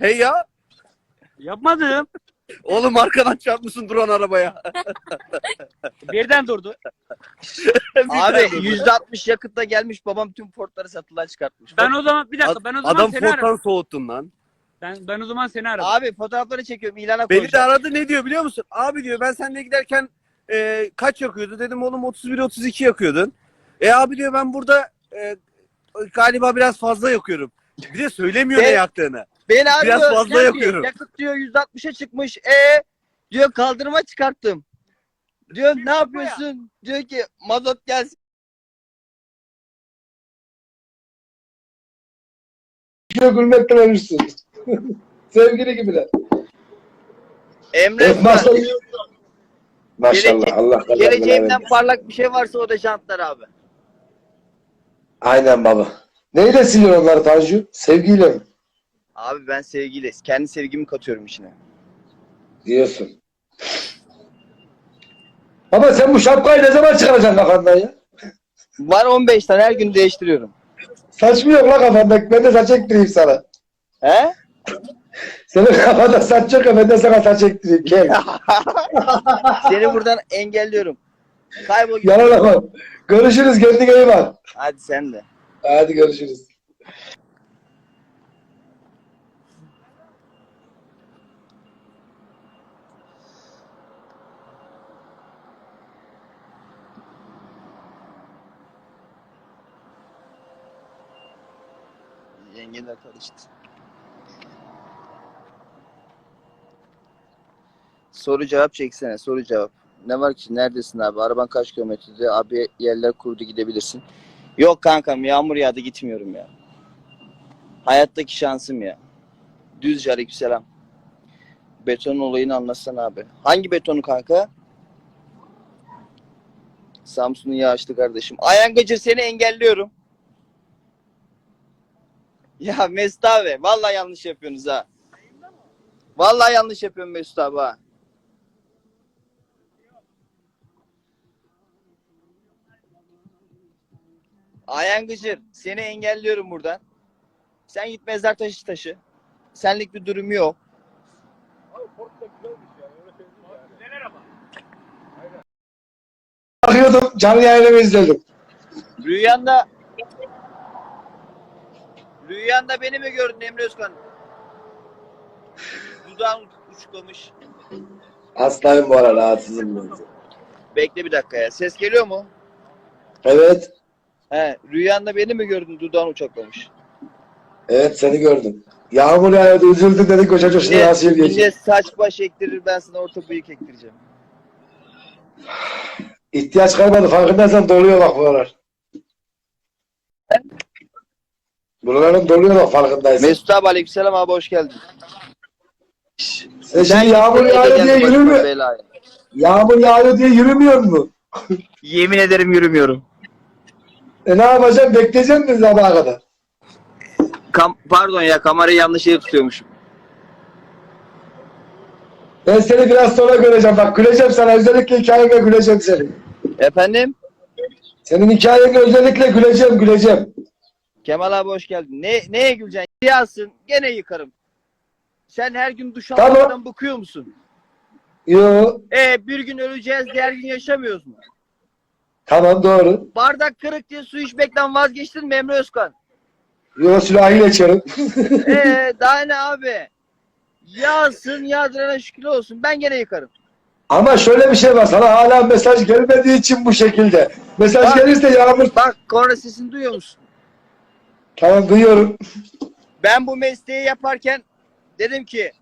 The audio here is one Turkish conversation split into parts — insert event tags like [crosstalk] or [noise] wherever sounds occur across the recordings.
Hey ya. Yapmadım. Oğlum arkadan çarpmışsın duran arabaya. [laughs] Birden durdu. Abi %60 yakıtla gelmiş babam tüm Ford'ları satılığa çıkartmış. Ben o zaman bir dakika ben o zaman Adam seni Ford'dan aradım. soğuttun lan. Ben, ben o zaman seni aradım. Abi fotoğrafları çekiyorum ilana Beni de koyacağım. aradı ne diyor biliyor musun? Abi diyor ben seninle giderken e, kaç yakıyordu? Dedim oğlum 31-32 yakıyordun. E abi diyor ben burada e, galiba biraz fazla yakıyorum. Bir de söylemiyor ne Ben- yaktığını. Ben abi Biraz diyor, fazla diyor, Yakıt diyor 160'a çıkmış. E diyor kaldırıma çıkarttım. Diyor ne yapıyorsun? Diyor ki mazot gelsin. Şöyle gülmekten ölürsün. Sevgili gibiler. Emre Evet, maşallah. Allah kadar geleceğimden parlak bir şey varsa o da jantlar abi. Aynen baba. Neyle siliyor onları Tanju? Sevgiyle mi? Abi ben sevgiyle kendi sevgimi katıyorum içine. Diyorsun. Baba sen bu şapkayı ne zaman çıkaracaksın kafandan ya? Var 15 tane her gün değiştiriyorum. Saç mı yok la kafanda? Ben de saç ektireyim sana. He? Senin kafanda saç yok ya ben de sana saç ektireyim. Gel. [laughs] Seni buradan engelliyorum. Kaybol. Yalan Görüşürüz. Kendine iyi bak. Hadi sen de. Hadi görüşürüz. Yengeler karıştı. Soru cevap çeksene. Soru cevap. Ne var ki? Neredesin abi? Araban kaç kilometrede? Abi yerler kurudu gidebilirsin. Yok kankam yağmur yağdı gitmiyorum ya. Hayattaki şansım ya. Düzce aleykümselam. Beton olayını anlatsana abi. Hangi betonu kanka? Samsun'un yağışlı kardeşim. Ayhan Gıcır seni engelliyorum. Ya Mesut abi vallahi yanlış yapıyorsunuz ha. Vallahi yanlış yapıyorsun Mesut abi ha. Ayhan Gıcır seni engelliyorum buradan. Sen git mezar taşı taşı. Senlik bir durum yok. Bakıyordum canlı yayınımı izledim. Rüyanda Rüyanda beni mi gördün Emre Özkan? Dudağın uçuklamış. Hastayım bu ara rahatsızım ben. Bekle bir dakika ya. Ses geliyor mu? Evet. He, rüyanda beni mi gördün? Dudağın uçaklamış. Evet seni gördüm. Yağmur yağıyordu üzüldüm dedik o çocuk şimdi Millet, nasıl geçiyor. millet saç baş ektirir ben sana orta bıyık ektireceğim. İhtiyaç kalmadı farkındaysan doluyor bak buralar. Buraların doluyor bak farkındaysan. Mesut abi aleykümselam abi hoş geldin. Sen şimdi yağmur yağıyor diye yürümüyor. Yağmur yağıyor diye yürümüyor mu? Yemin ederim yürümüyorum. E ne yapacağım? Bekleyeceğim mi sabaha kadar? Kam pardon ya kamerayı yanlış yere tutuyormuşum. Ben seni biraz sonra göreceğim. Bak güleceğim sana. Özellikle hikayene güleceğim seni. Efendim? Senin hikayene özellikle güleceğim güleceğim. Kemal abi hoş geldin. Ne, neye güleceksin? Yağsın gene yıkarım. Sen her gün duş Tamam. almaktan bıkıyor musun? Yo E bir gün öleceğiz diğer gün yaşamıyoruz mu? tamam doğru. Bardak kırık diye su içmekten vazgeçtin mi Emre Özkan? Yo sürahiyle içerim. E [laughs] daha ne abi? Yağsın yağdırana şükür olsun. Ben gene yıkarım. Ama şöyle bir şey var. Sana hala mesaj gelmediği için bu şekilde. Mesaj Bak. gelirse yağmur. Bak korna sesini duyuyor musun? Tamam duyuyorum. Ben bu mesleği yaparken dedim ki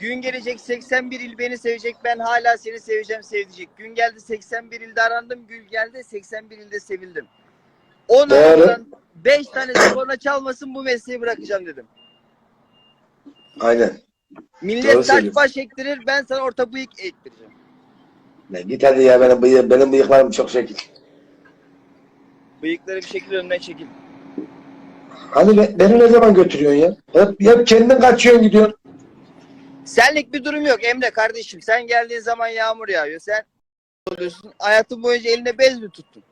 gün gelecek 81 il beni sevecek ben hala seni seveceğim sevecek. Gün geldi 81 ilde arandım gül geldi 81 ilde sevildim. 10 Doğru. aradan 5 tanesi korna çalmasın bu mesleği bırakacağım dedim. Aynen. Millet söylüyorsun. baş ektirir ben sana orta bıyık ektireceğim. Lan git hadi ya benim, bıyık, benim bıyıklarım çok şekil. Bıyıkları bir şekilde önüne çekil. Hani be- beni ne zaman götürüyorsun ya? Hep, hep kendin kaçıyorsun gidiyorsun. Senlik bir durum yok Emre kardeşim. Sen geldiğin zaman yağmur yağıyor. Sen oluyorsun. Hayatın boyunca eline bez mi tuttun?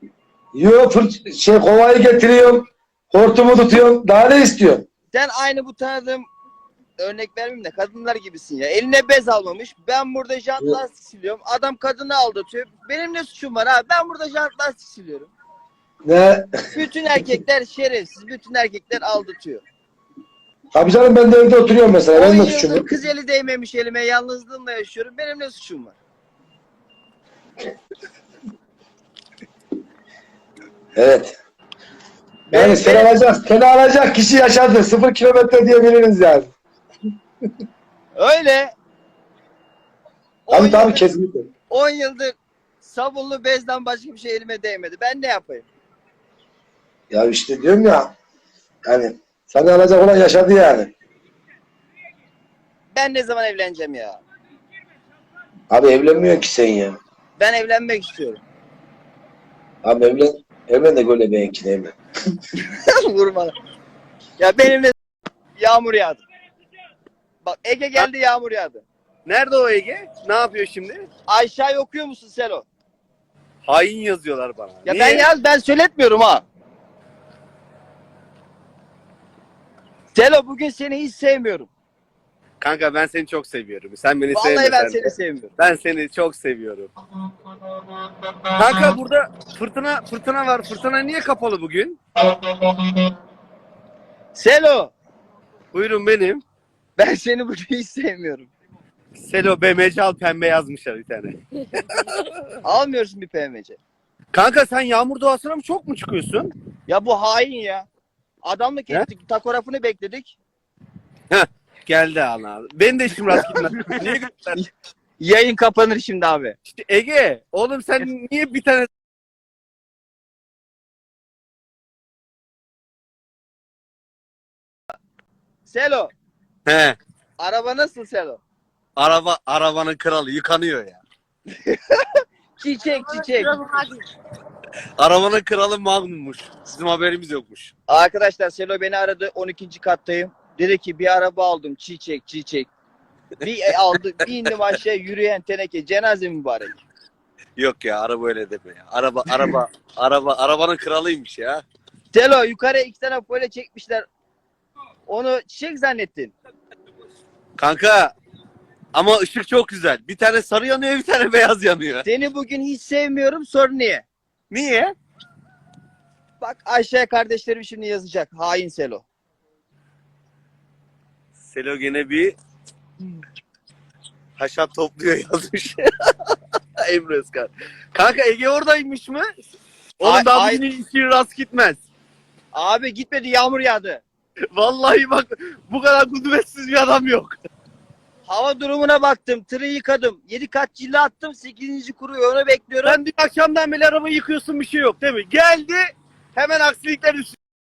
Yo fırt şey kovayı getiriyorum. Hortumu tutuyorum. Daha ne istiyorsun? Sen aynı bu tanıdığım örnek vermeyeyim de kadınlar gibisin ya. Eline bez almamış. Ben burada jant Yok. lastik siliyorum. Adam kadını aldatıyor. Benim ne suçum var abi? Ben burada jant lastik siliyorum. Ne? Bütün erkekler şerefsiz. Bütün erkekler aldatıyor. Abi canım ben de evde oturuyorum mesela. 10 Benim de suçum yok. kız eli değmemiş elime. Yalnızlığımla yaşıyorum. Benim ne suçum var? Evet. Yani seni benim- alacak, seni alacak kişi yaşadı. Sıfır kilometre diyebiliriz yani. Öyle. 10 Tabii tabii yıldır, kesinlikle. 10 yıldır sabunlu bezden başka bir şey elime değmedi. Ben ne yapayım? Ya işte diyorum ya. Yani seni alacak olan yaşadı yani. Ben ne zaman evleneceğim ya? Abi evlenmiyor ki sen ya. Ben evlenmek istiyorum. Abi evlen. Evlen de böyle benimkini evlen. [laughs] Vurma. lan. Ya benimle yağmur yağdı. Bak Ege geldi yağmur yağdı. Nerede o Ege? Ne yapıyor şimdi? Aşağıya okuyor musun Selo? Hain yazıyorlar bana. Ya Niye? ben yaz ben söyletmiyorum ha. Selo bugün seni hiç sevmiyorum. Kanka ben seni çok seviyorum. Sen beni Vallahi ben seni sevmiyorum. Ben seni çok seviyorum. Kanka burada fırtına fırtına var. Fırtına niye kapalı bugün? Selo Buyurun benim. ben seni bugün hiç sevmiyorum. Selo BMC al pembe yazmışlar bir tane. [laughs] Almıyorsun bir PMC. Kanka sen yağmur doğasına mı çok mu çıkıyorsun? Ya bu hain ya. Adamlık Ne? ettik. Takografını bekledik. Geldi ana. Ben de işim rast gitmez. [laughs] niye? Yayın kapanır şimdi abi. İşte Ege, oğlum sen niye bir tane Selo He. araba nasıl Selo? Araba arabanın kralı yıkanıyor ya. [laughs] Çiçek çiçek. Arabanın kralı Magnum'muş. Bizim haberimiz yokmuş. Arkadaşlar Selo beni aradı 12. kattayım. Dedi ki bir araba aldım çiçek çiçek. Bir e, aldı [laughs] bir indim aşağı yürüyen teneke cenaze mübarek. Yok ya araba öyle deme ya. Araba araba araba arabanın kralıymış ya. Selo yukarıya iki tane böyle çekmişler. Onu çiçek zannettin. Kanka ama ışık çok güzel. Bir tane sarı yanıyor, bir tane beyaz yanıyor. Seni bugün hiç sevmiyorum sor niye? Niye? Bak aşağıya kardeşlerim şimdi yazacak. Hain Selo. Selo gene bir haşat topluyor yazmış. [laughs] Emre Özkan. Kanka Ege oradaymış mı? Oğlum daha ay- bugün işin rast gitmez. Abi gitmedi yağmur yağdı. Vallahi bak bu kadar kuduretsiz bir adam yok. Hava durumuna baktım. Tırı yıkadım. 7 kat cille attım. 8. kuruyor. Onu bekliyorum. Sen dün akşamdan beri arabayı yıkıyorsun bir şey yok değil mi? Geldi hemen aksilikler üstüne.